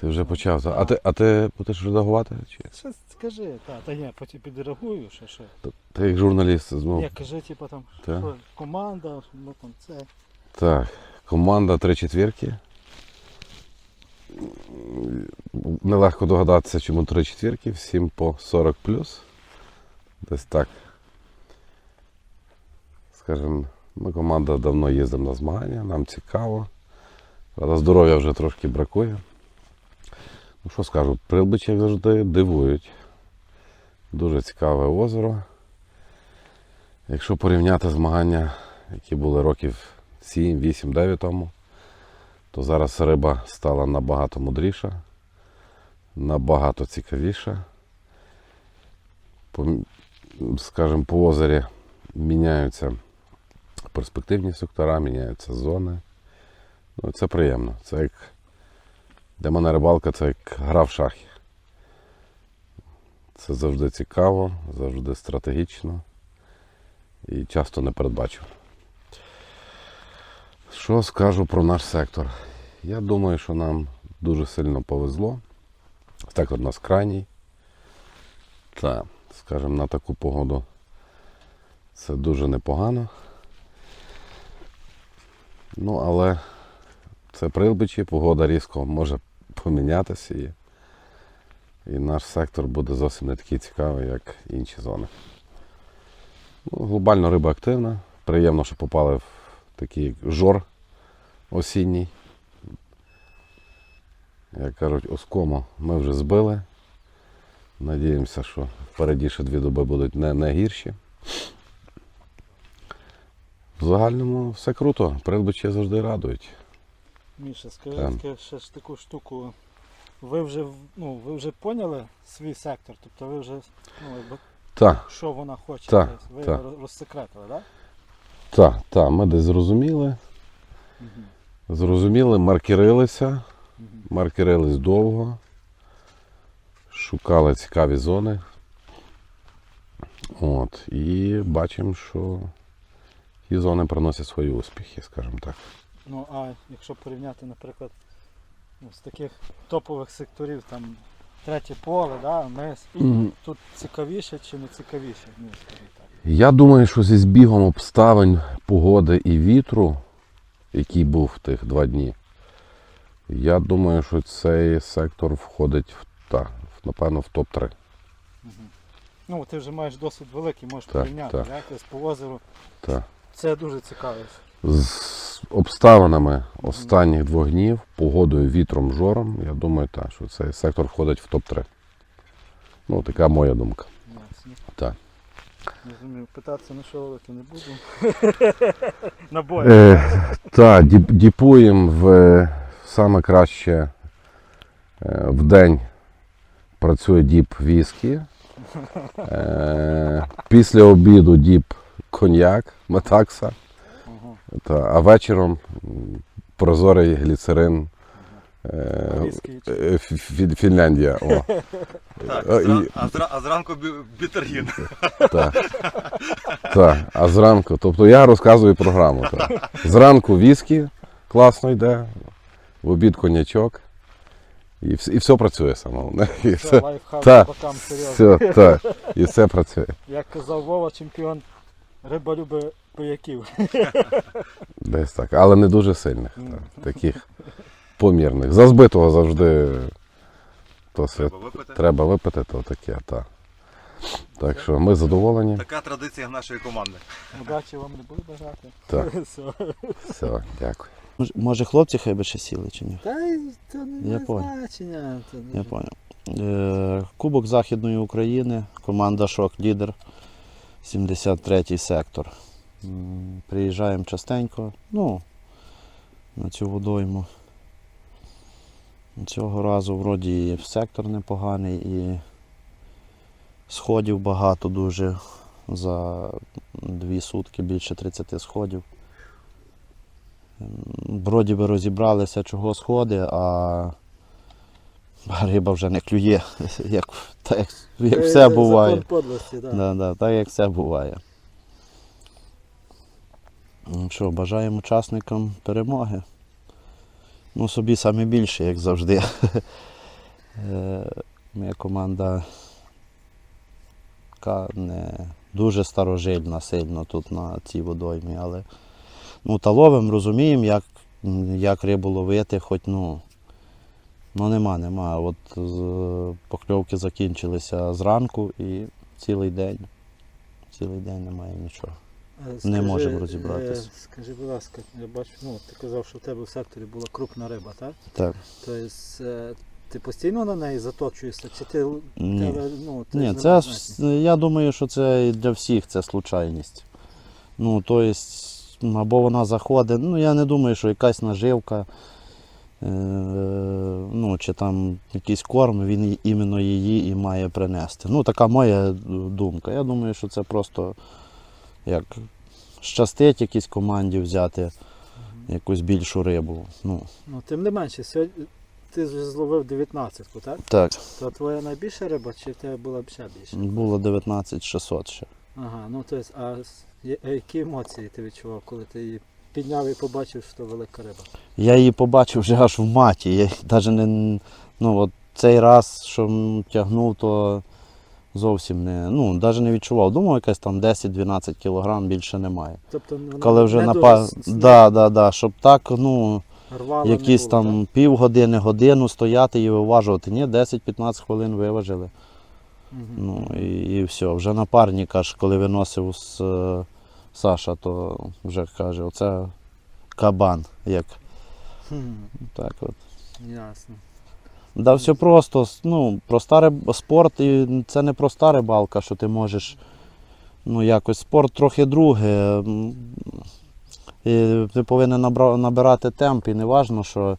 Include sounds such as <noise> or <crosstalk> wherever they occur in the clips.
Ти вже почав. А ти, а ти будеш редагувати? Чи? Щось скажи, та, та ні, потім підреагую, що що. Ти як журналіст знову. Ні, кажи, типу там, Та. що команда, ну там це. Так, команда три четвірки. Нелегко догадатися, чому три четвірки, всім по 40 Десь так. Скажімо, ми команда давно їздимо на змагання, нам цікаво. Правда, здоров'я вже трошки бракує. Ну що скажу, прилбичі, завжди, дивують. Дуже цікаве озеро. Якщо порівняти змагання, які були років 7, 8, 9 тому, то зараз риба стала набагато мудріша, набагато цікавіша. Скажімо, по озері міняються перспективні сектора, міняються зони. Ну, це приємно. Це як для мене рибалка це як гра в шахи. Це завжди цікаво, завжди стратегічно і часто не передбачу. Що скажу про наш сектор? Я думаю, що нам дуже сильно повезло. Сектор у нас крайній. Та, скажімо, на таку погоду це дуже непогано. Ну, але це прилбичі, погода різко може помінятися і, і наш сектор буде зовсім не такий цікавий, як інші зони. Ну, глобально риба активна. Приємно, що попали в такий жор осінній. Як кажуть, оскому ми вже збили. Надіємося, що впереді ще дві доби будуть не, не гірші. В загальному все круто, прилбичі завжди радують. Міша, скажи ще ж таку штуку. Ви вже ну, ви вже поняли свій сектор, тобто ви вже ну, якби, Так, що вона хоче, десь, ви роз- розсекретили, так? так, так, ми десь зрозуміли. Угу. Зрозуміли, маркерилися, Угу. маркерились довго, шукали цікаві зони. От, і бачимо, що ті зони приносять свої успіхи, скажімо так. Ну а якщо порівняти, наприклад, ну, з таких топових секторів, там третє поле, да, мис, Мгм. тут цікавіше чи не цікавіше? Ну, скажімо так. Я думаю, що зі збігом обставин, погоди і вітру, який був в тих два дні, я думаю, що цей сектор входить в, та, в, напевно, в топ-3. Ну, ти вже маєш досвід великий, можеш Так, порівняти, так. да? Тобто по озеру. Та. Це дуже цікаво. З обставинами останніх двох днів, погодою, вітром, жором, я думаю, та, що цей сектор входить в топ-3. Ну, така моя думка. Так. Розумію, питатися на що велике не буду. <laughs> на бой. Е, та, діп- діпуємо в е, саме краще е, в день працює діп віскі. <laughs> Е, після обіду діп коньяк, метакса. Та, а вечором прозорий гліцерин. Е, е, Фі- Фі- Фінляндія. О. <laughs> Так, Е, і- а, зра- а зранку бітергін. <laughs> Так. Так. А зранку, тобто я розказую програму. Так. Зранку віскі класно йде, в обід конячок. І, вс- і все працює саме. <laughs> І все, лайфхак та, бокам серйозно. все, так, і все працює. Як казав Вова, чемпіон риба любить пияків. <laughs> Десь так. Але не дуже сильних. Так, таких помірних. За збитого завжди то все Треба випити. треба випити, то таке. Так. Так що ми задоволені. Така традиція нашої команди. Удачі вам не буду бажати. Так. <laughs> Все. Все, дякую. Може- Може хлопці хай би ще сіли чи ні? Та й це не Я понял. значення. Це Я дуже- поняв. Е, Кубок Західної України, команда Шок Лідер, 73-й сектор. Приїжджаємо частенько, ну, на цю водойму. Цього разу вроді і сектор непоганий і сходів багато дуже. За дві сутки більше 30 сходів. Вроді би розібралися, чого сходи, а риба вже не клює, <laughs> як, так, як, як Це все закон буває. подлості, да. Да, да, так як все буває. Ну Що, бажаємо учасникам перемоги. Ну, собі саме більше, як завжди. <laughs> Е, Моя команда така не дуже старожильна сильно тут на цій водоймі, але ну, та ловим, розуміємо, як, як рибу ловити, хоч ну, ну нема, нема. От покльовки закінчилися зранку і цілий день. Цілий день немає нічого. Е, Не скажи, можемо е, розібратись. Скажи, будь ласка, я бачу, ну ти казав, що в тебе в секторі була крупна риба, так? Так. Тобто е, ти постійно на неї заточуєшся, чи ти Ні. тебе, ну, ти Ні, це не я думаю, що це для всіх це случайність. Ну, тобто, або вона заходить, ну я не думаю, що якась наживка, е, ну, чи там якийсь корм, він іменно її і має принести. Ну, така моя думка. Я думаю, що це просто як щастить якійсь команді взяти якусь більшу рибу. Ну, Ну, тим не менше, сьогодні ти вже зловив 19, так? так, То твоя найбільша риба, чи в тебе була б ще більше? було 19 600 ще. Ага, ну а я- а які емоції ти відчував, коли ти її підняв і побачив, що то велика риба? Я її побачив вже аж в маті. Я навіть не. Ну, от цей раз, що м, тягнув, то зовсім не. Ну, навіть не відчував. Думав, якась там 10-12 кілограм більше немає. Тобто, вона Коли вже не напа... до да, да, да, щоб так, ну, рвала не якісь було, там півгодини, годину стояти і виважувати. Ні, 10-15 хвилин виважили. так? Мгм. Ну і, і все. Вже напарник аж коли виносив з е, Саша, то вже каже, оце кабан. Як Хм, так от. ясно. Да, все просто. Ну, проста риб... спорт, і це не проста рибалка, що ти можеш. Ну, якось спорт трохи друге. І ти повинен набирати темп, і не важно, що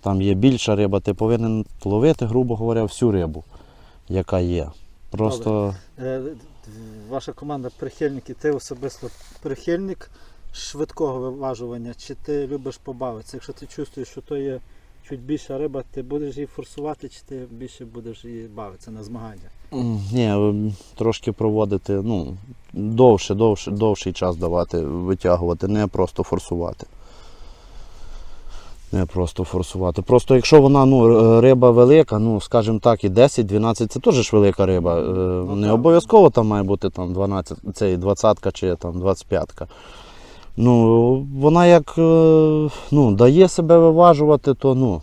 там є більша риба, ти повинен ловити, грубо говоря, всю рибу, яка є. Просто Е, Ваша команда прихильники, ти особисто прихильник швидкого виважування, чи ти любиш побавитися? Якщо ти чувствуєш, що то є чуть більша риба, ти будеш її форсувати, чи ти більше будеш її бавитися на змаганнях? ні, трошки проводити, ну, довше, довше, довший час давати, витягувати, не просто форсувати. Не просто форсувати. Просто якщо вона ну, риба велика, ну, скажімо так, і 10-12 це теж ж велика риба. Е, Не так. обов'язково там має бути там 12, цей 20 чи там 25. Ну, вона як е, ну, дає себе виважувати, то ну,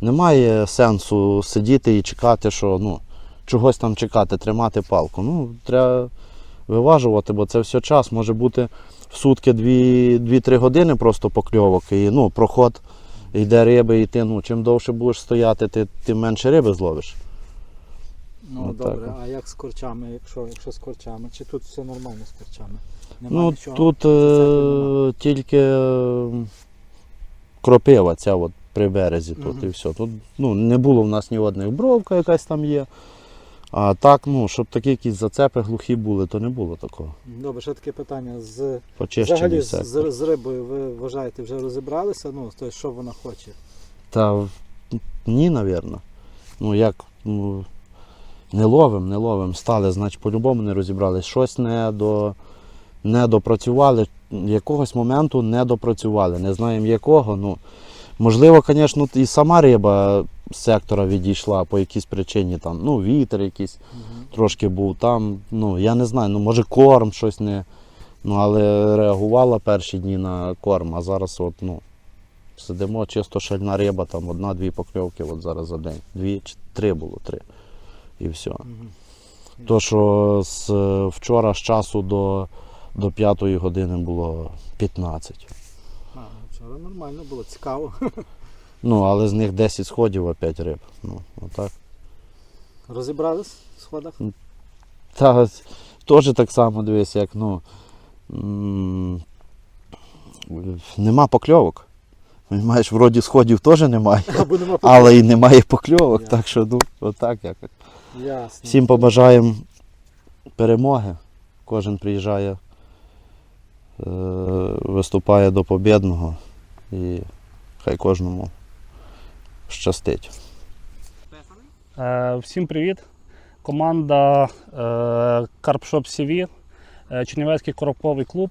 немає сенсу сидіти і чекати, що ну, чогось там чекати, тримати палку. Ну, треба виважувати, бо це все час. Може бути в сутки 2-3 години просто покльовок. І ну, проход йде риби, і ти ну, чим довше будеш стояти, ти, тим менше риби зловиш. Ну Отак добре, от. а як з корчами, якщо, якщо з корчами? Чи тут все нормально з корчами? Нема Ну, нічого? тут е, тільки е, кропива ця от при березі тут Мгм. і все. Тут ну, не було в нас ні одних бровка якась там є. А так, ну, щоб такі якісь зацепи глухі були, то не було такого. Добре, ще таке питання. З, Почищені взагалі з, з, з рибою ви вважаєте, вже розібралися? Ну, тобто, що вона хоче? Та ні, напевно. Ну як, ну, не ловим, не ловим. Стали, значить, по-любому не розібрались. Щось не, до, не допрацювали. Якогось моменту не допрацювали. Не знаємо якого. Ну, можливо, звісно, і сама риба з сектора відійшла по якійсь причині. Там, ну, вітер якийсь трошки був там. Ну, я не знаю, ну може корм щось не. Ну, але реагувала перші дні на корм, а зараз от, ну, сидимо, чисто шальна риба, там одна-дві покльовки от зараз за день. Дві чи три було, три. І все. То, що з е, вчора з часу до, до п'ятої години було 15. А, ну, вчора нормально було, цікаво. <laughs> Ну, але з них 10 сходів, а 5 риб. Ну, отак. Розібрались в сходах? Та теж так само дивись, як ну. Нема покльовок. Маєш, вроді сходів теж немає, <laughs> Або нема але і немає покльовок, Ясно. так що ну, отак якось. Ясно. Всім побажаємо перемоги. Кожен приїжджає, е, виступає до побєдного і хай кожному щастить. Е, Всім привіт! Команда е, Carp Shop CV, е, Чернівецький коробковий клуб.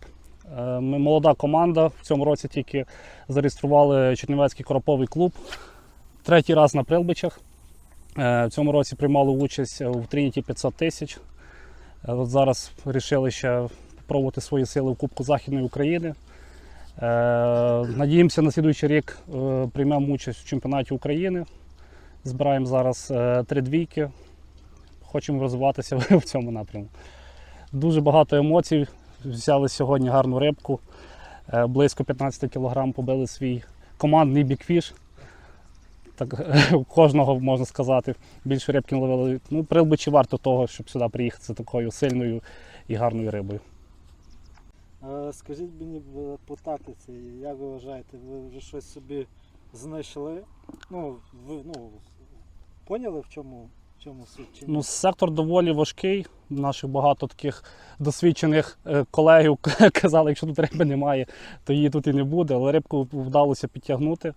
Е, Ми молода команда. В цьому році тільки зареєстрували Чернівецький короповий клуб. Третій раз на Прилбичах. Е, В цьому році приймали участь у Трініті 500 тисяч. Е, От зараз вирішили ще спробувати свої сили в Кубку Західної України. Надіємося, на слідуючий рік приймемо участь в чемпіонаті України. Збираємо зараз три двійки. Хочемо розвиватися <laughs> в цьому напрямку. Дуже багато емоцій. Взяли сьогодні гарну рибку. Е, Близько 15 кг побили свій командний бікфіш. Так, у <laughs> кожного можна сказати, більше рибки ловили. Ну, прилбичі варто того, щоб сюди приїхати за такою сильною і гарною рибою. Е, Скажіть мені по тактиці, як ви вважаєте, ви вже щось собі знайшли? Ну, ви ну, поняли, в чому, в чому? Ну, сектор доволі важкий. Наших багато таких досвідчених е, колегів <laughs> казали, якщо тут риби немає, то її тут і не буде. Але рибку вдалося підтягнути. Е,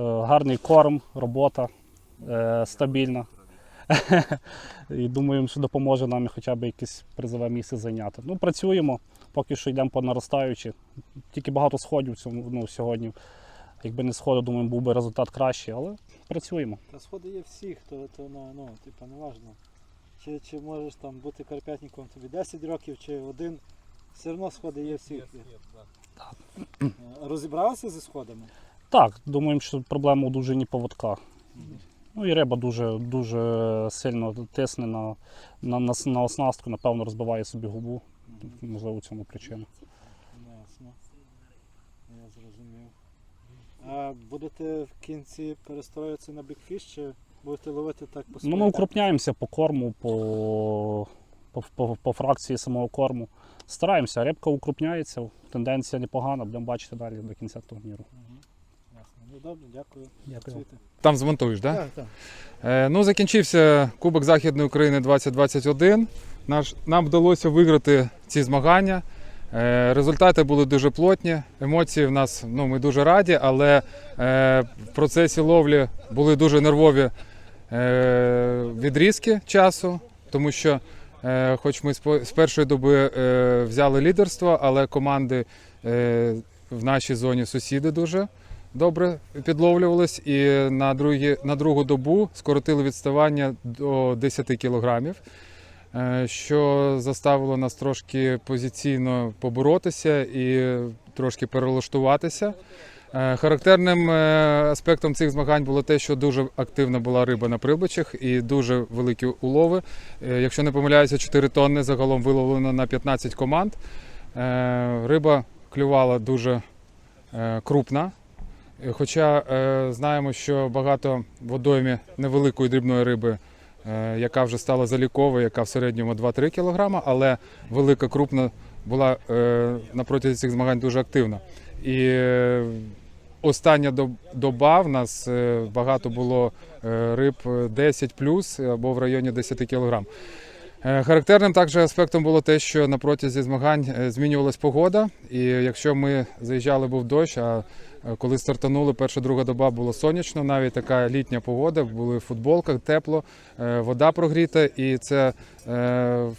Гарний корм, робота е, стабільна. <laughs> І думаємо, що допоможе нам хоча б якесь призове місце зайняти. Ну, працюємо, поки що йдемо по наростаючі. Тільки багато сходів цьому, ну, сьогодні. Якби не сходи, думаю, був би результат кращий, але працюємо. Та сходи є всіх, то, то ну, ну, типа, не важно. Чи, чи можеш там бути карпятником тобі 10 років, чи один, все одно сходи є всіх. Е, Розібралися зі сходами? Так, думаємо, що проблема у дужині поводка. Ну і риба дуже, дуже сильно тисне на, на, на, на оснастку, напевно, розбиває собі губу. Можливо, у цьому причина. Ясно. Я зрозумів. А будете в кінці перестроюватися на бікфіш, чи будете ловити так по Ну, ми укрупняємося по корму, по, по, по, по фракції самого корму. Стараємося, рибка укрупняється, тенденція непогана, будемо бачити далі до кінця турніру. Ясно. Ну добре, дякую. Дякую. Працюйте. Там змонтуєш, так? Так, так. Е, ну, закінчився Кубок Західної України 2021. Наш, нам вдалося виграти ці змагання. Е, результати були дуже плотні. Емоції в нас ну, ми дуже раді, але е, в процесі ловлі були дуже нервові е, відрізки часу, тому що, хоч ми з першої доби взяли лідерство, але команди в нашій зоні сусіди дуже добре підловлювались і на, другі, на другу добу скоротили відставання до 10 кілограмів, що заставило нас трошки позиційно поборотися і трошки перелаштуватися. Е, Характерним е, аспектом цих змагань було те, що дуже активна була риба на прилбичах і дуже великі улови. Е, Якщо не помиляюся, 4 тонни загалом виловлено на 15 команд. Е, Риба клювала дуже е, крупна. Е, Хоча е, знаємо, що багато в водоймі невеликої дрібної риби, е, яка вже стала заліковою, яка в середньому 2-3 кг, але велика крупна була е, на протязі цих змагань дуже активна. І е, остання доб- доба в нас е, багато було е, риб 10 плюс або в районі 10 кг. Е, Характерним також аспектом було те, що на протязі змагань е, змінювалась погода, і якщо ми заїжджали, був дощ, а е, коли стартанули, перша друга доба було сонячно, навіть така літня погода, були в футболках, тепло, вода прогріта, і це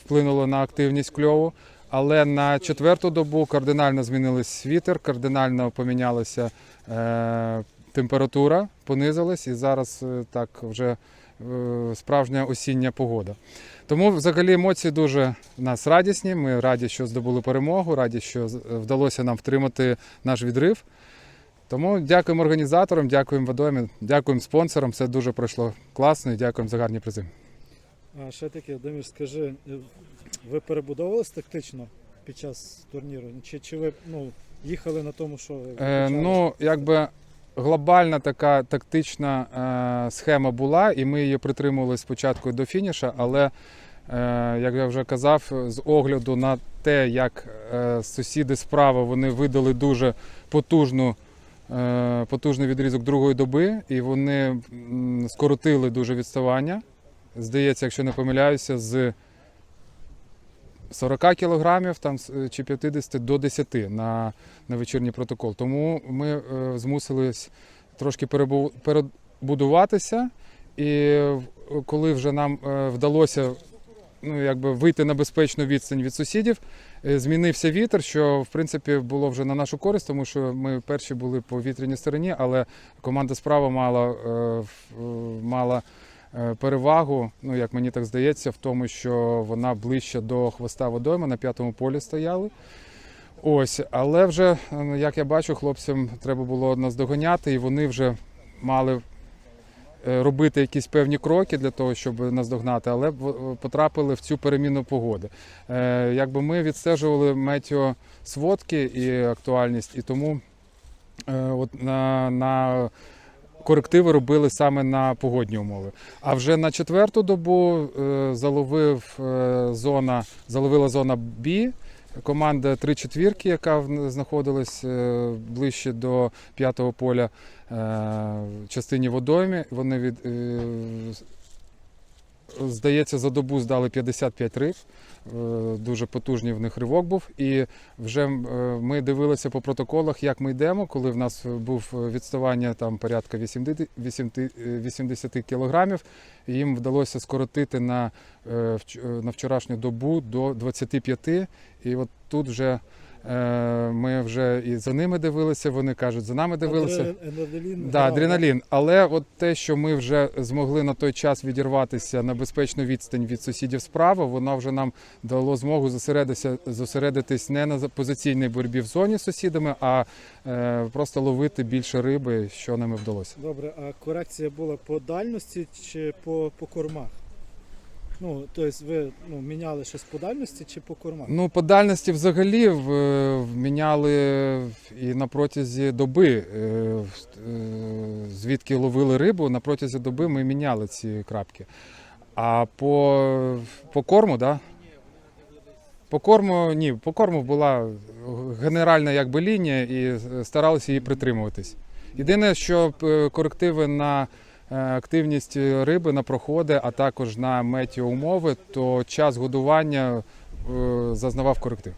вплинуло на активність кльову. Але на четверту добу кардинально змінились вітер, кардинально помінялася температура, понизилась, і зараз так вже справжня осіння погода. Тому взагалі емоції дуже нас радісні. Ми раді, що здобули перемогу, раді, що вдалося нам втримати наш відрив. Тому дякуємо організаторам, дякуємо водомі, дякуємо спонсорам. Все дуже пройшло класно і дякуємо за гарні призи. А ще таке, Демір, скажи, е, ви перебудовувались тактично під час турніру? Чи, чи ви ну, їхали на тому, що ви Е, ну, якби глобальна така тактична е, схема була, і ми її притримували спочатку до фініша, але, е, як я вже казав, з огляду на те, як е, сусіди справа вони видали дуже потужну. Потужний відрізок другої доби, і вони скоротили дуже відставання. Здається, якщо не помиляюся, з 40 кілограмів там, чи 50 до 10 на, на вечірній протокол. Тому ми е, змусились трошки перебу- перебудуватися. І коли вже нам е, вдалося ну, якби вийти на безпечну відстань від сусідів. Е, Змінився вітер, що в принципі було вже на нашу користь, тому що ми перші були по вітряній стороні, але команда справа мала, е, е, мала е, перевагу, ну як мені так здається, в тому, що вона ближче до хвоста водойми на п'ятому полі стояли. Ось, але вже, е, як я бачу, хлопцям треба було наздоганяти, і вони вже мали е, робити якісь певні кроки для того, щоб наздогнати, але потрапили в цю переміну погоди. Е, Якби ми відстежували метеосводки і актуальність, і тому е, от на, на корективи робили саме на погодні умови. А вже на четверту добу е, заловив е, зона, заловила зона Бі. Команда три четвірки, яка знаходилась е, ближче до п'ятого поля частині водоймі. Вони від здається, за добу здали 55 риб. Е, Дуже потужний в них ривок був. І вже е, ми дивилися по протоколах, як ми йдемо, коли в нас був відставання там порядка 80, 80 80 кілограмів. Їм вдалося скоротити на, е, е, на вчорашню добу до 25. І от тут вже е, ми вже і за ними дивилися, вони кажуть, за нами дивилися. Адреналін. Да, адреналін. Але от те, що ми вже змогли на той час відірватися на безпечну відстань від сусідів справа, воно вже нам дало змогу зосередитися, зосередитись не на позиційній боротьбі в зоні з сусідами, а е, просто ловити більше риби, що нам і вдалося. Добре, а корекція була по дальності чи по, по кормах? Ну, тобто ви ну, міняли щось по дальності чи по кормах? Ну, по дальності взагалі в- вміняли і на протязі доби, е, е, звідки ловили рибу, на протязі доби ми міняли ці крапки. А по, по корму, да? По корму, ні, по корму була генеральна якби, лінія і старалися її притримуватись. Єдине, що е, корективи на е, активність риби, на проходи, а також на метеоумови, то час годування е, зазнавав коректив.